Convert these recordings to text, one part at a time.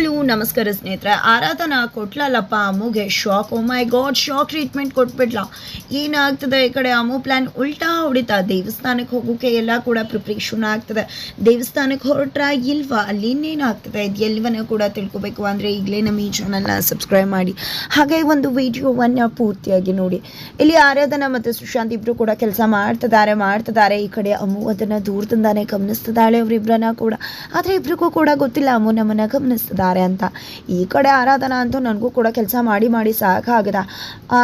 Hello ನಮಸ್ಕಾರ ಸ್ನೇಹಿತರೆ. ಆರಾಧನಾ ಕೊಟ್ಲಲ್ಲಪ್ಪ ಅಮ್ಮುಗೆ shock oh my god, shock treatment ಕೊಟ್ಬಿಡ್ಲಾ. ಏನಾಗ್ತದೆ? ಈ ಕಡೆ ಅಮ್ಮು ಪ್ಲ್ಯಾನ್ ಉಲ್ಟಾ ಹೊಡಿತಾ ದೇವಸ್ಥಾನಕ್ಕೆ ಹೋಗೋಕೆ ಎಲ್ಲ ಕೂಡ ಪ್ರಿಪ್ರೇಷನ್ ಆಗ್ತದೆ. ದೇವಸ್ಥಾನಕ್ಕೆ ಹೊರಟ್ರ ಇಲ್ವಾ? ಅಲ್ಲಿ ಇನ್ನೇನಾಗ್ತದೆ? ಇದು ಎಲ್ಲವನ್ನ ಕೂಡ ತಿಳ್ಕೊಬೇಕು ಅಂದರೆ ಈಗಲೇ ನಮ್ಮ ಈ ಚಾನಲ್ನ ಸಬ್ಸ್ಕ್ರೈಬ್ ಮಾಡಿ. ಹಾಗೆ ಒಂದು ವಿಡಿಯೋವನ್ನು ಪೂರ್ತಿಯಾಗಿ ನೋಡಿ. ಇಲ್ಲಿ ಆರಾಧನಾ ಮತ್ತು ಸುಶಾಂತ್ ಇಬ್ಬರು ಕೂಡ ಕೆಲಸ ಮಾಡ್ತಿದ್ದಾರೆ ಮಾಡ್ತಿದ್ದಾರೆ. ಈ ಕಡೆ ಅಮ್ಮು ಅದನ್ನು ದೂರದಿಂದಾನೆ ಗಮನಿಸ್ತಿದ್ದಾಳೆ ಅವರಿಬ್ಬರನ್ನ ಕೂಡ. ಆದರೆ ಇಬ್ಬರಿಗೂ ಕೂಡ ಗೊತ್ತಿಲ್ಲ. ಅಮ್ಮು ನಮ್ಮನ್ನು ಗಮನಿಸ್ತಿದ್ದಾರೆ ಅಂತ. ಈ ಕಡೆ ಆರಾಧನಾ ಅಂತೂ ನನಗೂ ಕೂಡ ಕೆಲಸ ಮಾಡಿ ಮಾಡಿ ಸಾಕಾಗದ.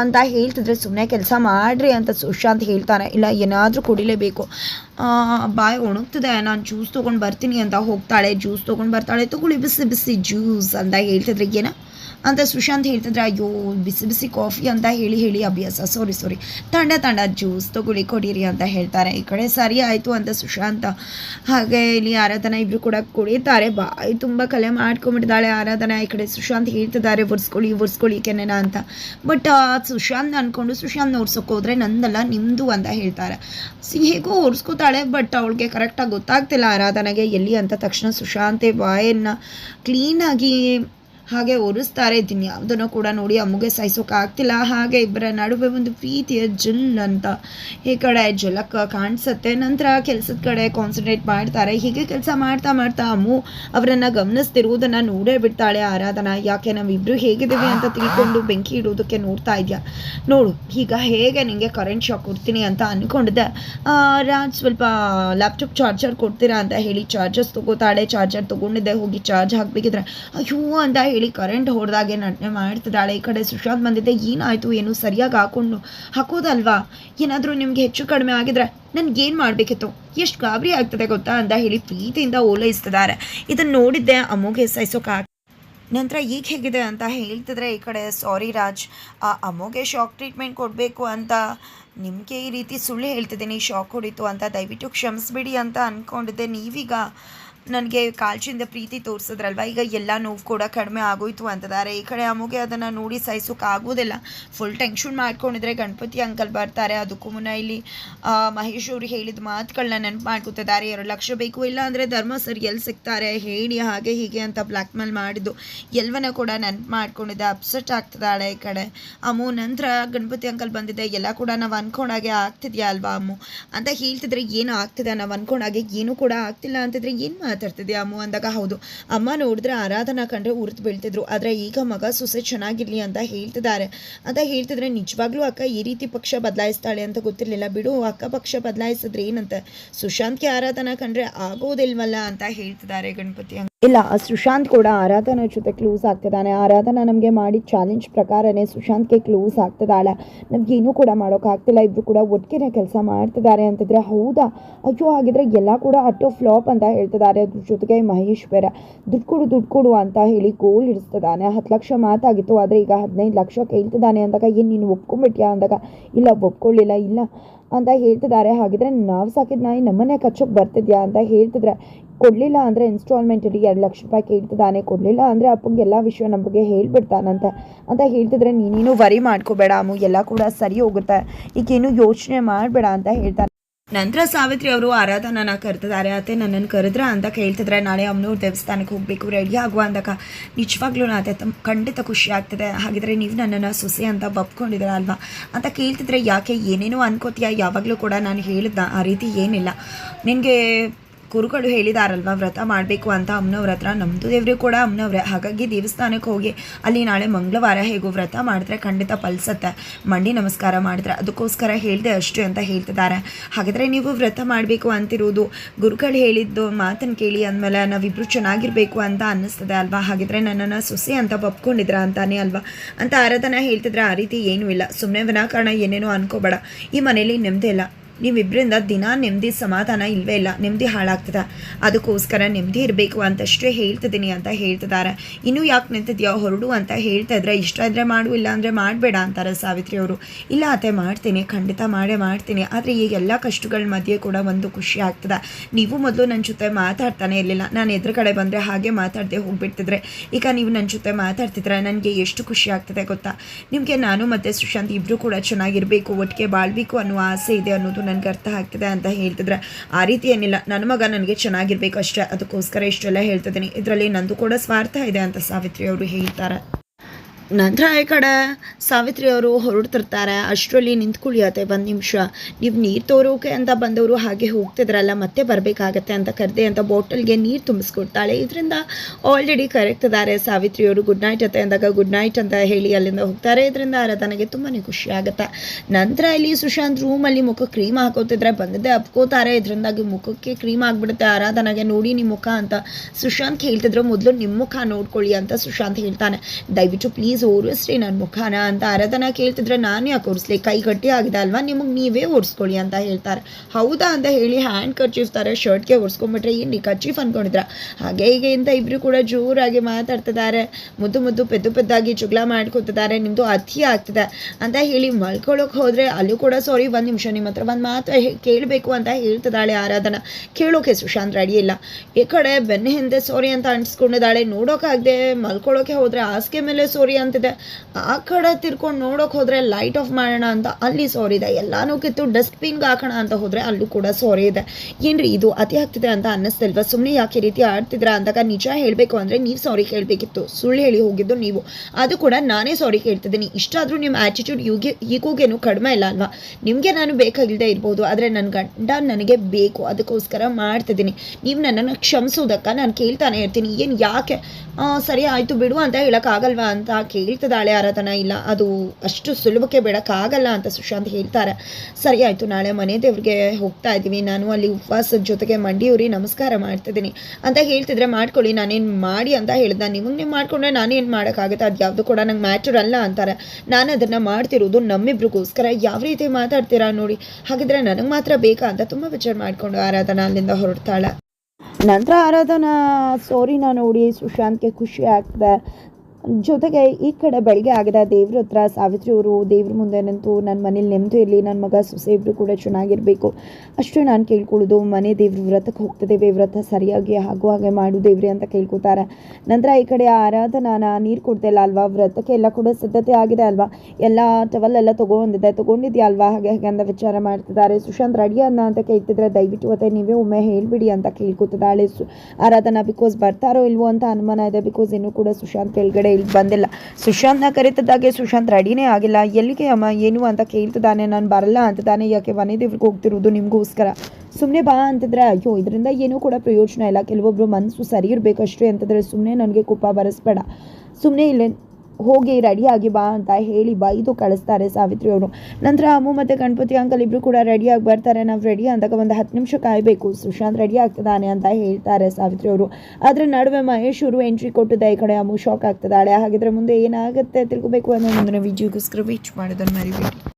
ಅಂತ ಹೇಳ್ತಿದ್ರೆ ಸುಮ್ಮನೆ ಕೆಲಸ ಮಾಡ್ರಿ ಅಂತ ಸುಶಾಂತ್ ಹೇಳ್ತಾನೆ. ಇಲ್ಲ, ಏನಾದರೂ ಕುಡಿಲೇಬೇಕು. ಬಾಯಿ ಒಣಗ್ತಿದೆ. ನಾನು ಜ್ಯೂಸ್ ತೊಗೊಂಡು ಬರ್ತೀನಿ ಅಂತ ಹೋಗ್ತಾಳೆ. ಜ್ಯೂಸ್ ತೊಗೊಂಡು ಬರ್ತಾಳೆ. ತಗೊಳ್ಳಿ, ಬಿಸಿ ಬಿಸಿ ಜ್ಯೂಸ್ ಅಂತ ಹೇಳ್ತಿದ್ರೆ ಏನ? ಅಂತ ಸುಶಾಂತ್ ಹೇಳ್ತಿದ್ರೆ, ಅಯ್ಯೋ, ಬಿಸಿ ಬಿಸಿ ಕಾಫಿ ಅಂತ ಹೇಳಿ ಹೇಳಿ ಅಭ್ಯಾಸ. ಸಾರಿ ಸಾರಿ ತಂಡ ತಂಡ ಜ್ಯೂಸ್ ತಗೊಳ್ಳಿ, ಕೊಡಿರಿ ಅಂತ ಹೇಳ್ತಾರೆ. ಈ ಕಡೆ ಸರಿ ಆಯಿತು ಅಂತ ಸುಶಾಂತ. ಹಾಗೆ ಇಲ್ಲಿ ಆರಾಧನಾ ಇಬ್ಬರು ಕೂಡ ಕುಡಿತಾರೆ ಬಾಯಿ ತುಂಬ ಕಲೆ ಮಾಡ್ಕೊಂಬಿಟ್ಟಿದ್ದಾಳೆ ಆರಾಧನಾ. ಈ ಕಡೆ ಸುಶಾಂತ್ ಹೇಳ್ತಿದ್ದಾರೆ, ಒರ್ಸ್ಕೊಳ್ಳಿ ಒರ್ಸ್ಕೊಳ್ಳಿ ಕೆನೆನ ಅಂತ. ಬಟ್ ಸುಶಾಂತ್ ಅಂದ್ಕೊಂಡು ಸುಶಾಂತ್ ನೋಡ್ಸೋಕೆ ಹೋದರೆ ನಂದಲ್ಲ ನಿಮ್ಮದು ಅಂತ ಹೇಳ್ತಾರೆ. ಹೇಗೋ ಓಡಿಸ್ಕೋತಾಳೆ ಬಟ್ ಅವಳಿಗೆ ಕರೆಕ್ಟಾಗಿ ಗೊತ್ತಾಗ್ತಿಲ್ಲ ಆರಾಧನೆಗೆ ಎಲ್ಲಿ ಅಂತ. ತಕ್ಷಣ ಸುಶಾಂತೆ ಬಾಯನ್ನು ಕ್ಲೀನಾಗಿ ಹಾಗೆ ಒರೆಸ್ತಾರೆ ದಿನ ಯಾವುದನ್ನು ಕೂಡ ನೋಡಿ ಅಮ್ಮಗೆ ಸಾಯಿಸೋಕೆ ಆಗ್ತಿಲ್ಲ. ಹಾಗೆ ಇಬ್ಬರ ನಡುವೆ ಒಂದು ಪ್ರೀತಿಯ ಜುಲ್ ಅಂತ ಈ ಕಡೆ ಜಲಕ್ಕೆ ಕಾಣಿಸುತ್ತೆ. ನಂತರ ಕೆಲಸದ ಕಡೆ ಕಾನ್ಸಂಟ್ರೇಟ್ ಮಾಡ್ತಾರೆ. ಹೀಗೆ ಕೆಲಸ ಮಾಡ್ತಾ ಮಾಡ್ತಾ ಅಮ್ಮು ಅವರನ್ನು ಗಮನಿಸ್ತಿರುವುದನ್ನು ನೋಡೇ ಬಿಡ್ತಾಳೆ ಆರಾಧನಾ. ಯಾಕೆ ನಾವಿಬ್ರು ಹೇಗಿದ್ದೀವಿ ಅಂತ ತಿಳ್ಕೊಂಡು ಬೆಂಕಿ ಇಡೋದಕ್ಕೆ ನೋಡ್ತಾ ಇದೆಯಾ? ನೋಡು, ಈಗ ಹೇಗೆ ನಿಮಗೆ ಕರೆಂಟ್ ಶಾಕ್ ಕೊಡ್ತೀನಿ ಅಂತ ಅಂದ್ಕೊಂಡಿದ್ದೆ ರಾಜ್ ಸ್ವಲ್ಪ ಲ್ಯಾಪ್ಟಾಪ್ ಚಾರ್ಜರ್ ಕೊಡ್ತೀರಾ ಅಂತ ಹೇಳಿ. ಚಾರ್ಜರ್ಸ್ ತಗೋತಾಳೆ. ಚಾರ್ಜರ್ ತೊಗೊಂಡಿದ್ದೆ. ಹೋಗಿ ಚಾರ್ಜ್ ಹಾಕಬೇಕಿದ್ರೆ ಅಯ್ಯೋ ಅಂತ ಕರೆಂಟ್ ಹೊಡೆದಾಗೆ ನಟನೆ ಮಾಡ್ತಿದ್ದಾಳೆ. ಈ ಕಡೆ ಸುಶಾಂತ್ ಬಂದಿದ್ದೆ, ಏನಾಯಿತು? ಏನು ಸರಿಯಾಗಿ ಹಾಕೊಂಡು ಹಾಕೋದಲ್ವಾ? ಏನಾದರೂ ನಿಮಗೆ ಹೆಚ್ಚು ಕಡಿಮೆ ಆಗಿದ್ರೆ ನನಗೇನು ಮಾಡಬೇಕಿತ್ತು? ಎಷ್ಟು ಗಾಬರಿ ಆಗ್ತದೆ ಗೊತ್ತಾ? ಅಂತ ಹೇಳಿ ಪ್ರೀತಿಯಿಂದ ಓಲೈಸ್ತಿದ್ದಾರೆ. ಇದನ್ನು ನೋಡಿದ್ದೆ ಅಮ್ಮುಗೆ ಸಹಿಸೋಕೆ ನಂತರ ಈಗ ಹೇಗಿದೆ ಅಂತ ಹೇಳ್ತಿದ್ರೆ, ಈ ಕಡೆ ಸಾರಿ ರಾಜ್, ಆ ಅಮ್ಮೋಗೆ ಶಾಕ್ ಟ್ರೀಟ್ಮೆಂಟ್ ಕೊಡಬೇಕು ಅಂತ ನಿಮಗೆ ಈ ರೀತಿ ಸುಳ್ಳು ಹೇಳ್ತಿದ್ದೀನಿ ಶಾಕ್ ಹೊಡಿತು ಅಂತ ದಯವಿಟ್ಟು ಕ್ಷಮಿಸ್ಬಿಡಿ ಅಂತ ಅಂದ್ಕೊಂಡಿದ್ದೆ ನೀವೀಗ ನನಗೆ ಕಾಲ್ಚಿಂದ ಪ್ರೀತಿ ತೋರಿಸಿದ್ರಲ್ವ? ಈಗ ಎಲ್ಲ ನೋವು ಕೂಡ ಕಡಿಮೆ ಆಗೋಯ್ತು ಅಂತಿದ್ದಾರೆ ಈ ಕಡೆ ಅಮ್ಮಗೆ ಅದನ್ನು ನೋಡಿ ಸಹಿಸೋಕೆ ಆಗೋದಿಲ್ಲ. ಫುಲ್ ಟೆನ್ಷನ್ ಮಾಡ್ಕೊಂಡಿದ್ರೆ ಗಣಪತಿ ಅಂಕಲ್ ಬರ್ತಾರೆ. ಅದಕ್ಕೂ ಮುನ್ನ ಇಲ್ಲಿ ಮಹೇಶ್ ಹೇಳಿದ ಮಾತುಗಳನ್ನ ನೆನಪು ಮಾಡ್ಕೊತಿದ್ದಾರೆ. ಎರಡು ಲಕ್ಷ ಬೇಕು. ಇಲ್ಲ ಅಂದರೆ ಧರ್ಮ ಸರ್ ಎಲ್ಲಿ ಸಿಗ್ತಾರೆ? ಹೇಳಿ, ಹಾಗೆ, ಹೀಗೆ ಅಂತ ಬ್ಲ್ಯಾಕ್ ಮೇಲ್ ಮಾಡಿದ್ದು. ಎಲ್ವನ ಕೂಡ ನೆನಪು ಮಾಡ್ಕೊಂಡಿದ್ದೆ. ಅಪ್ಸೆಟ್ ಆಗ್ತದಾಳೆ ಈ ಕಡೆ. ಅಮ್ಮು ನಂತರ ಗಣಪತಿ ಅಂಕಲ್ ಬಂದಿದ್ದೆ ಎಲ್ಲ ಕೂಡ ನಾವು ಅನ್ಕೊಂಡಾಗೆ ಆಗ್ತಿದ್ಯಾ ಅಲ್ವಾ ಅಮ್ಮು ಅಂತ ಹೇಳ್ತಿದ್ರೆ ಏನು ಆಗ್ತಿದೆ? ನಾವು ಅನ್ಕೊಂಡಾಗೆ ಏನೂ ಕೂಡ ಆಗ್ತಿಲ್ಲ ಅಂತಿದ್ರೆ ಏನು ಮಾತಾಡ್ತಿದ್ಯಾ ಅಮ್ಮು ಅಂದಾಗ, ಹೌದು. ಅಮ್ಮ ನೋಡಿದ್ರೆ ಆರಾಧನಾ ಕಂಡ್ರೆ ಉರಿದು ಬೀಳ್ತಿದ್ರು. ಆದರೆ ಈಗ ಮಗ ಸೊಸೆ ಚೆನ್ನಾಗಿರ್ಲಿ ಅಂತ ಹೇಳ್ತಿದ್ದಾರೆ. ಅಂತ ಹೇಳ್ತಿದ್ರೆ, ನಿಜವಾಗ್ಲೂ ಅಕ್ಕ ಈ ರೀತಿ ಪಕ್ಷ ಬದಲಾಯಿಸ್ತಾಳೆ ಅಂತ ಗೊತ್ತಿರಲಿಲ್ಲ. ಬಿಡು, ಅಕ್ಕ ಪಕ್ಷ ಬದಲಾಯಿಸಿದ್ರೆ ಏನಂತ? ಸುಶಾಂತ್ಗೆ ಆರಾಧನಾ ಕಂಡ್ರೆ ಆಗೋದಿಲ್ವಲ್ಲ? ಅಂತ ಹೇಳ್ತಿದ್ದಾರೆ ಗಣಪತಿ. ಇಲ್ಲ, ಸುಶಾಂತ್ ಕೂಡ ಆರಾಧನ ಜೊತೆ ಕ್ಲೂಸ್ ಆಗ್ತಿದ್ದಾನೆ. ಆರಾಧನ ನಮಗೆ ಮಾಡಿದ ಚಾಲೆಂಜ್ ಪ್ರಕಾರನೇ ಸುಶಾಂತ್ಗೆ ಕ್ಲೂಸ್ ಆಗ್ತಿದ್ದಾಳೆ. ಏನೂ ಕೂಡ ಮಾಡೋಕ್ಕಾಗ್ತಿಲ್ಲ ಇಬ್ಬರು ಕೂಡ ಒಟ್ಟಿಗೆ ಕೆಲಸ ಮಾಡ್ತಿದ್ದಾರೆ ಅಂತಿದ್ರೆ, ಹೌದಾ? ಅಯ್ಯೋ, ಹಾಗಿದ್ರೆ ಎಲ್ಲ ಕೂಡ ಅಟೋ ಫ್ಲಾಪ್ ಅಂತ ಹೇಳ್ತಿದ್ದಾರೆ ಅದ್ರ ಜೊತೆಗೆ ಮಹೇಶ್ ಬೇರೆ. ದುಡ್ಡು ಕೊಡು ದುಡ್ಡು ಕೊಡು ಅಂತ ಹೇಳಿ ಗೋಲ್ ಇಡಿಸ್ತಿದ್ದಾನೆ. ಹತ್ತು ಲಕ್ಷ ಮಾತಾಗಿತ್ತು, ಆದರೆ ಈಗ ಹದಿನೈದು ಲಕ್ಷ ಕೇಳ್ತಿದ್ದಾನೆ ಅಂದಾಗ, ಏನು ನೀನು ಒಪ್ಕೊಂಬಿಟ್ಯಾ ಅಂದಾಗ, ಇಲ್ಲ, ಒಪ್ಕೊಳ್ಳಿಲ್ಲ, ಇಲ್ಲ. ಅಂತ ಹೇಳ್ತಿದ್ದಾರೆ. ಹಾಗಿದ್ರೆ ನಾವು ಸಾಕಿದ ನಾಯಿ ನಮ್ಮನೆ ಖರ್ಚಕ್ಕೆ ಬರ್ತಿದ್ಯಾ ಅಂತ ಹೇಳ್ತಿದ್ರೆ, ಕೊಡಲಿಲ್ಲ ಅಂದರೆ ಇನ್ಸ್ಟಾಲ್ಮೆಂಟಲ್ಲಿ ಎರಡು ಲಕ್ಷ ರೂಪಾಯಿ ಕೇಳ್ತಿದ್ದಾನೆ, ಕೊಡಲಿಲ್ಲ ಅಂದರೆ ಅಪ್ಪಂಗೆ ಎಲ್ಲ ವಿಷಯ ನಮ್ಮ ಬಗ್ಗೆ ಹೇಳ್ಬಿಡ್ತಾನಂತೆ ಅಂತ ಹೇಳ್ತಿದ್ರೆ ನೀನೇನು ವರಿ ಮಾಡ್ಕೋಬೇಡ ಅಮ್ಮ, ಎಲ್ಲ ಕೂಡ ಸರಿ ಹೋಗುತ್ತೆ, ಈಗೇನು ಯೋಚನೆ ಮಾಡಬೇಡ ಅಂತ ಹೇಳ್ತಾನೆ ನಂತರ ಸಾವಿತ್ರಿ ಅವರು ಆರಾಧನನ ಕರೆದಿದ್ದಾರೆ. ಅತ್ತೆ ನನ್ನನ್ನು ಕರೆದ್ರ ಅಂತ ಕೇಳ್ತಿದ್ರೆ ನಾಳೆ ಅಮ್ನೂರು ದೇವಸ್ಥಾನಕ್ಕೆ ಹೋಗಬೇಕು ರೆಡಿ ಆಗುವ ಅಂದಾಗ ನಿಜವಾಗ್ಲೂ ಅತ್ತೆ ಖಂಡಿತ ಖುಷಿ ಆಗ್ತದೆ. ಹಾಗಿದ್ರೆ ನೀವು ನನ್ನನ್ನು ಸೊಸೆ ಅಂತ ಬಪ್ಕೊಂಡಿದ್ರ ಅಲ್ವಾ ಅಂತ ಕೇಳ್ತಿದ್ರೆ ಯಾಕೆ ಏನೇನೋ ಅನ್ಕೋತೀಯ? ಯಾವಾಗಲೂ ಕೂಡ ನಾನು ಹೇಳಿದ್ದ ಆ ರೀತಿ ಏನಿಲ್ಲ. ನಿನಗೆ ಗುರುಗಳು ಹೇಳಿದಾರಲ್ವ, ವ್ರತ ಮಾಡಬೇಕು ಅಂತ ಅಮ್ಮನವ್ರ ಹತ್ರ. ನಮ್ಮದು ದೇವರು ಕೂಡ ಅಮ್ಮನವ್ರೆ. ಹಾಗಾಗಿ ದೇವಸ್ಥಾನಕ್ಕೆ ಹೋಗಿ ಅಲ್ಲಿ ನಾಳೆ ಮಂಗಳವಾರ ಹೇಗೋ ವ್ರತ ಮಾಡಿದ್ರೆ ಖಂಡಿತ ಪಲ್ಸತ್ತೆ ಮಂಡಿ ನಮಸ್ಕಾರ ಮಾಡಿದ್ರೆ ಅದಕ್ಕೋಸ್ಕರ ಹೇಳಿದೆ ಅಷ್ಟು ಅಂತ ಹೇಳ್ತಿದ್ದಾರೆ. ಹಾಗಾದರೆ ನೀವು ವ್ರತ ಮಾಡಬೇಕು ಅಂತಿರೋದು, ಗುರುಗಳು ಹೇಳಿದ್ದು ಮಾತನ್ನು ಕೇಳಿ ಅಂದಮೇಲೆ ನಾವಿಬ್ಬರು ಚೆನ್ನಾಗಿರಬೇಕು ಅಂತ ಅನ್ನಿಸ್ತದೆ ಅಲ್ವಾ? ಹಾಗಿದ್ರೆ ನನ್ನನ್ನು ಸೊಸೆ ಅಂತ ಒಪ್ಕೊಂಡಿದ್ರ ಅಂತಾನೆ ಅಲ್ವಾ? ಅಂತ ಆರಾಧನಾ ಹೇಳ್ತಿದ್ರೆ ಆ ರೀತಿ ಏನೂ ಇಲ್ಲ. ಸುಮ್ಮನೆ ವಿನಾಕಾರಣ ಏನೇನೋ ಅನ್ಕೋಬೇಡ. ಈ ಮನೇಲಿ ನೆಮ್ಮದಿ ಇಲ್ಲ. ನೀವಿಬ್ಬರಿಂದ ದಿನ ನೆಮ್ಮದಿ ಸಮಾಧಾನ ಇಲ್ವೇ ಇಲ್ಲ, ನೆಮ್ಮದಿ ಹಾಳಾಗ್ತದೆ. ಅದಕ್ಕೋಸ್ಕರ ನೆಮ್ಮದಿ ಇರಬೇಕು ಅಂತಷ್ಟೇ ಹೇಳ್ತಿದ್ದೀನಿ ಅಂತ ಹೇಳ್ತಿದ್ದಾರೆ. ಇನ್ನೂ ಯಾಕೆ ನಿಂತಿದ್ಯಾ ಹೊರಡು ಅಂತ ಹೇಳ್ತಾ ಇದ್ರೆ ಇಷ್ಟ ಇದ್ರೆ ಮಾಡು, ಇಲ್ಲ ಅಂದರೆ ಮಾಡಬೇಡ ಅಂತಾರೆ ಸಾವಿತ್ರಿ ಅವರು. ಇಲ್ಲ ಅತ್ತೆ, ಮಾಡ್ತೀನಿ, ಖಂಡಿತ ಮಾಡೇ ಮಾಡ್ತೀನಿ. ಆದರೆ ಈಗ ಎಲ್ಲ ಕಷ್ಟಗಳ ಮಧ್ಯೆ ಕೂಡ ಒಂದು ಖುಷಿ ಆಗ್ತದೆ. ನೀವು ಮೊದಲು ನನ್ನ ಜೊತೆ ಮಾತಾಡ್ತಾನೆ ಇರಲಿಲ್ಲ. ನಾನು ಎದುರುಗಡೆ ಬಂದರೆ ಹಾಗೆ ಮಾತಾಡದೆ ಹೋಗಿಬಿಡ್ತಿದ್ರೆ. ಈಗ ನೀವು ನನ್ನ ಜೊತೆ ಮಾತಾಡ್ತಿದ್ರೆ ನನಗೆ ಎಷ್ಟು ಖುಷಿ ಆಗ್ತದೆ ಗೊತ್ತಾ? ನಿಮಗೆ ನಾನು ಮತ್ತು ಸುಶಾಂತ್ ಇಬ್ಬರು ಕೂಡ ಚೆನ್ನಾಗಿರಬೇಕು, ಒಟ್ಟಿಗೆ ಬಾಳ್ಬೇಕು ಅನ್ನೋ ಆಸೆ ಇದೆ ಅನ್ನೋದು ನನಗೆ ಅರ್ಥ ಆಗ್ತಿದೆ ಅಂತ ಹೇಳ್ತಿದ್ರೆ ಆ ರೀತಿ ಏನಿಲ್ಲ. ನನ್ನ ಮಗ ನನಗೆ ಚೆನ್ನಾಗಿರ್ಬೇಕು ಅಷ್ಟೇ. ಅದಕ್ಕೋಸ್ಕರ ಇಷ್ಟೆಲ್ಲ ಹೇಳ್ತಿದ್ದೀನಿ. ಇದರಲ್ಲಿ ನಂದು ಕೂಡ ಸ್ವಾರ್ಥ ಇದೆ ಅಂತ ಸಾವಿತ್ರಿ ಅವರು ಹೇಳ್ತಾರೆ. ನಂತರ ಈ ಕಡೆ ಸಾವಿತ್ರಿ ಅವರು ಹೊರಡ್ತಿರ್ತಾರೆ. ಅಷ್ಟರಲ್ಲಿ ನಿಂತ್ಕೊಳ್ಳಿಯತ್ತೆ ಒಂದು ನಿಮಿಷ. ನೀವು ನೀರು ತೋರೋಕೆ ಅಂತ ಬಂದವರು ಹಾಗೆ ಹೋಗ್ತಿದ್ರಲ್ಲ, ಮತ್ತೆ ಬರಬೇಕಾಗತ್ತೆ ಅಂತ ಕರೆದೆ ಅಂತ ಬಾಟಲ್ಗೆ ನೀರು ತುಂಬಿಸ್ಕೊಡ್ತಾಳೆ. ಇದರಿಂದ ಆಲ್ರೆಡಿ ಕರೆಕ್ತಿದ್ದಾರೆ ಸಾವಿತ್ರಿ ಅವರು ಗುಡ್ ನೈಟ್ ಅತ್ತೆ ಅಂದಾಗ ಗುಡ್ ನೈಟ್ ಅಂತ ಹೇಳಿ ಅಲ್ಲಿಂದ ಹೋಗ್ತಾರೆ. ಇದರಿಂದ ಆರಾಧನೆಗೆ ತುಂಬಾ ಖುಷಿ ಆಗುತ್ತೆ. ನಂತರ ಇಲ್ಲಿ ಸುಶಾಂತ್ ರೂಮಲ್ಲಿ ಮುಖ ಕ್ರೀಮ್ ಹಾಕೋತಿದ್ರೆ ಬಂದಿದ್ದೆ ಅಪ್ಕೋತಾರೆ ಇದರಿಂದಾಗಿ ಮುಖಕ್ಕೆ ಕ್ರೀಮ್ ಆಗಿಬಿಡುತ್ತೆ. ಆರಾಧನೆಗೆ ನೋಡಿ ನಿಮ್ಮ ಮುಖ ಅಂತ ಸುಶಾಂತ್ ಹೇಳ್ತಿದ್ರು. ಮೊದಲು ನಿಮ್ಮ ಮುಖ ನೋಡ್ಕೊಳ್ಳಿ ಅಂತ ಸುಶಾಂತ್ ಹೇಳ್ತಾನೆ. ದಯವಿಟ್ಟು ಪ್ಲೀಸ್ ಓಡಿಸ್ರಿ ನನ್ನ ಮುಖಾನ ಅಂತ ಆರಾಧನಾ ಕೇಳ್ತಿದ್ರೆ ನಾನು ಯಾಕೆ ಓಡಿಸ್ಲಿ? ಕೈ ಗಟ್ಟಿ ಆಗಿದೆ ಅಲ್ವಾ? ನಿಮಗೆ ನೀವೇ ಓಡಿಸ್ಕೊಳ್ಳಿ ಅಂತ ಹೇಳ್ತಾರೆ. ಹೌದಾ ಅಂತ ಹೇಳಿ ಹ್ಯಾಂಡ್ ಕರ್ಚೀಫ್ ಶರ್ಟ್ಗೆ ಓಡಿಸ್ಕೊಂಬಿಟ್ರೆ ಏನು ಕರ್ಚೀಫ್ ಅಂದ್ಕೊಂಡಿದ್ರ ಹಾಗೆ ಹೀಗೆ ಅಂತ ಇಬ್ಬರು ಕೂಡ ಜೋರಾಗಿ ಮಾತಾಡ್ತಿದ್ದಾರೆ. ಮುದ್ದು ಮುದ್ದು ಪೆದ್ದು ಪೆದ್ದಾಗಿ ಜುಗ್ಲ ಮಾಡ್ಕೊತಿದ್ದಾರೆ. ನಿಮ್ಮದು ಅತಿ ಆಗ್ತಿದೆ ಅಂತ ಹೇಳಿ ಮಲ್ಕೊಳ್ಳೋಕೆ ಹೋದರೆ ಅಲ್ಲೂ ಕೂಡ ಸಾರಿ ಒಂದು ನಿಮಿಷ ನಿಮ್ಮ ಹತ್ರ ಒಂದು ಮಾತು ಕೇಳಬೇಕು ಅಂತ ಹೇಳ್ತಿದ್ದಾಳೆ ಆರಾಧನಾ. ಕೇಳೋಕೆ ಸುಶಾಂತ್ ರೆಡಿ ಇಲ್ಲ. ಈ ಕಡೆ ಬೆನ್ನ ಹಿಂದೆ ಸಾರಿ ಅಂತ ಅನ್ಸ್ಕೊಂಡಿದ್ದಾಳೆ ನೋಡೋಕ್ಕಾಗದೆ ಮಲ್ಕೊಳ್ಳೋಕೆ ಹೋದರೆ ಹಾಸಿಗೆ ಮೇಲೆ ಸಾರಿ ಅಂತಿದೆ. ಆ ಕಡೆ ತಿರ್ಕೊಂಡು ನೋಡೋಕೆ ಹೋದರೆ ಲೈಟ್ ಆಫ್ ಮಾಡೋಣ ಅಂತ ಅಲ್ಲಿ ಸಾರಿ ಇದೆ ಎಲ್ಲಾನು ಕಿತ್ತು ಡಸ್ಟ್ಬಿನ್ಗೆ ಹಾಕೋಣ ಅಂತ ಹೋದರೆ ಅಲ್ಲೂ ಕೂಡ ಸಾರಿ ಇದೆ ಏನ್ರಿ ಇದು ಅತಿ ಆಗ್ತಿದೆ ಅಂತ ಅನ್ನಿಸ್ತಿಲ್ವ? ಸುಮ್ಮನೆ ಯಾಕೆ ರೀತಿ ಆಡ್ತಿದ್ರ ಅಂದಾಗ ನಿಜ ಹೇಳಬೇಕು ಅಂದರೆ ನೀವು ಸಾರಿ ಕೇಳಬೇಕಿತ್ತು ಸುಳ್ಳು ಹೇಳಿ ಹೋಗಿದ್ದು ನೀವು. ಅದು ಕೂಡ ನಾನೇ ಸಾರಿ ಕೇಳ್ತಿದ್ದೀನಿ. ಇಷ್ಟಾದರೂ ನಿಮ್ಮ ಆ್ಯಟಿಟ್ಯೂಡ್ ಯುಗೆ ಈಗೂಗೇನು ಕಡಿಮೆ ಇಲ್ಲ ಅಲ್ವಾ? ನಿಮಗೆ ನಾನು ಬೇಕಾಗಿಲ್ಲದೆ ಇರ್ಬೋದು, ಆದರೆ ನನ್ನ ಗಂಡ ನನಗೆ ಬೇಕು. ಅದಕ್ಕೋಸ್ಕರ ಮಾಡ್ತಿದ್ದೀನಿ. ನೀವು ನನ್ನನ್ನು ಕ್ಷಮಿಸೋದಕ್ಕ ನಾನು ಕೇಳ್ತಾನೆ ಇರ್ತೀನಿ. ಏನು ಯಾಕೆ ಸರಿ ಆಯಿತು ಬಿಡು ಅಂತ ಹೇಳೋಕ್ಕಾಗಲ್ವಾ ಅಂತ ಕೇಳ್ತದಾಳೆ ಆರಾಧನ. ಇಲ್ಲ, ಅದು ಅಷ್ಟು ಸುಲಭಕ್ಕೆ ಬಿಡೋಕ್ಕಾಗಲ್ಲ ಅಂತ ಸುಶಾಂತ್ ಹೇಳ್ತಾರೆ. ಸರಿ ಆಯಿತು, ನಾಳೆ ಮನೆ ದೇವ್ರಿಗೆ ಹೋಗ್ತಾ ಇದ್ದೀವಿ. ನಾನು ಅಲ್ಲಿ ಉಪವಾಸದ ಜೊತೆಗೆ ಮಂಡಿಯೂರಿ ನಮಸ್ಕಾರ ಮಾಡ್ತಿದ್ದೀನಿ. ಅಂತ ಹೇಳ್ತಿದ್ರೆ ಮಾಡ್ಕೊಳ್ಳಿ, ನಾನೇನು ಮಾಡಿ ಅಂತ ಹೇಳ್ದೆ ನಿಮಗೆ ನೀವು ಮಾಡ್ಕೊಂಡ್ರೆ ನಾನೇನು ಮಾಡೋಕ್ಕಾಗುತ್ತೆ? ಅದು ಯಾವುದು ಕೂಡ ನಂಗೆ ಮ್ಯಾಟರ್ ಅಲ್ಲ ಅಂತಾರೆ. ನಾನು ಅದನ್ನು ಮಾಡ್ತಿರೋದು ನಮ್ಮಿಬ್ರಿಗೋಸ್ಕರ. ಯಾವ ರೀತಿ ಮಾತಾಡ್ತೀರಾ ನೋಡಿ. ಹಾಗಿದ್ರೆ ನನಗೆ ಮಾತ್ರ ಬೇಕಾ ಅಂತ ತುಂಬ ವಿಚಾರ ಮಾಡಿಕೊಂಡು ಆರಾಧನಾ ಅಲ್ಲಿಂದ ಹೊರಡ್ತಾಳೆ. ನಂತರ ಆರಾಧನಾ ಸ್ಟೋರಿನ ನೋಡಿ ಸುಶಾಂತ್ಗೆ ಖುಷಿ ಆಗ್ತದೆ ಜೊತೆಗೆ ಈ ಕಡೆ ಬೆಳಗ್ಗೆ ಆಗಿದೆ ದೇವ್ರ ಹತ್ರ ಸಾವಿತ್ರಿ ಅವರು ದೇವ್ರ ಮುಂದೆ ನಿಂತು ನನ್ನ ಮನೇಲಿ ನೆಮ್ಮದಿ ಇರಲಿ ನನ್ನ ಮಗ ಸೊಸೆ ಇಬ್ಬರು ಕೂಡ ಚೆನ್ನಾಗಿರಬೇಕು. ಅಷ್ಟು ನಾನು ಕೇಳ್ಕೊಳ್ಳೋದು, ಮನೆ ದೇವ್ರ ವ್ರತಕ್ಕೆ ಹೋಗ್ತಿದ್ದೇವೆ, ವ್ರತ ಸರಿಯಾಗಿ ಆಗೋ ಹಾಗೆ ಮಾಡು ದೇವ್ರಿ ಅಂತ ಕೇಳ್ಕೊತಾರೆ. ನಂತರ ಈ ಕಡೆ ಆರಾಧನಾನ ನೀರು ಕೊಡ್ತಿಲ್ಲ ಅಲ್ವಾ? ವ್ರತಕ್ಕೆ ಎಲ್ಲ ಕೂಡ ಸಿದ್ಧತೆ ಆಗಿದೆ ಅಲ್ವಾ? ಎಲ್ಲ ಟವಲ್ ಎಲ್ಲ ತೊಗೊಂಡಿದ್ದೆ ತೊಗೊಂಡಿದ್ಯಾ ಅಲ್ವಾ? ಹಾಗೆ ಹಾಗೆ ಅಂತ ವಿಚಾರ ಮಾಡ್ತಿದ್ದಾರೆ. ಸುಶಾಂತ್, ರೆಡಿ ಅನ್ನ ಅಂತ ಕೇಳ್ತಿದ್ರೆ ದಯವಿಟ್ಟು ಮತ್ತೆ ನೀವೇ ಒಮ್ಮೆ ಹೇಳಿಬಿಡಿ ಅಂತ ಕೇಳ್ಕೊತಿದ್ದಾಳೆ ಆರಾಧನಾ ಬಿಕಾಸ್ ಬರ್ತಾರೋ ಇಲ್ವೋ ಅಂತ ಅನುಮಾನ ಇದೆ ಬಿಕಾಸ್ ಇನ್ನೂ ಕೂಡ ಸುಶಾಂತ್ ಕೆಳಗಡೆ ಇಲ್ಲಿ ಬಂದಿಲ್ಲ. ಸುಶಾಂತ್ನ ಕರೀತಿದ್ದಾಗೆ ಸುಶಾಂತ್ ರೆಡಿನೇ ಆಗಿಲ್ಲ. ಎಲ್ಲಿಗೆ ಅಮ್ಮ? ಏನು ಅಂತ ಕೇಳ್ತಿದ್ದಾನೆ. ನಾನು ಬರಲ್ಲ ಅಂತಿದ್ದಾನೆ. ಯಾಕೆ ಮನೆ ದೇವ್ರಿಗೆ ಹೋಗ್ತಿರೋದು ನಿಮಗೋಸ್ಕರ? ಸುಮ್ಮನೆ ಬಾ ಅಂತಿದ್ರೆ, ಅಯ್ಯೋ, ಇದರಿಂದ ಏನೂ ಕೂಡ ಪ್ರಯೋಜನ ಇಲ್ಲ. ಕೆಲವೊಬ್ಬರು ಮನಸ್ಸು ಸರಿ ಇರಬೇಕಷ್ಟೇ ಅಂತಂದರೆ ಸುಮ್ಮನೆ ನನಗೆ ಕೋಪ ಬರೆಸ್ಬೇಡ. ಸುಮ್ಮನೆ ಇಲ್ಲೇ ಹೋಗಿ ರೆಡಿಯಾಗಿ ಬಾ ಅಂತ ಹೇಳಿ ಬೈದು ಕಳಿಸ್ತಾರೆ ಸಾವಿತ್ರಿ ಅವರು. ನಂತರ ಅಮ್ಮು ಮತ್ತು ಗಣಪತಿ ಅಂಕಲ್ ಇಬ್ಬರು ಕೂಡ ರೆಡಿಯಾಗಿ ಬರ್ತಾರೆ. ನಾವು ರೆಡಿ ಅಂದಾಗ ಒಂದು ಹತ್ತು ನಿಮಿಷ ಕಾಯಬೇಕು. ಸುಶಾಂತ್ ರೆಡಿ ಆಗ್ತದಾನೆ ಅಂತ ಹೇಳ್ತಾರೆ ಸಾವಿತ್ರಿ ಅವರು. ಅದರ ನಡುವೆ ಮಹೇಶ್ ಅವರು ಎಂಟ್ರಿ ಕೊಟ್ಟಿದ್ದ ಈ ಕಡೆ ಅಮ್ಮು ಶಾಕ್ ಆಗ್ತದಾಳೆ ಹಾಗಿದ್ರೆ ಮುಂದೆ ಏನಾಗುತ್ತೆ ತಿಳ್ಕೊಬೇಕು ಅನ್ನೋ ಮುಂದಿನ ವಿಡಿಯೋಗೋಸ್ಕರ ವೀಚ್ ಮಾಡೋದನ್ನು ಮರಿಬೇಡಿ.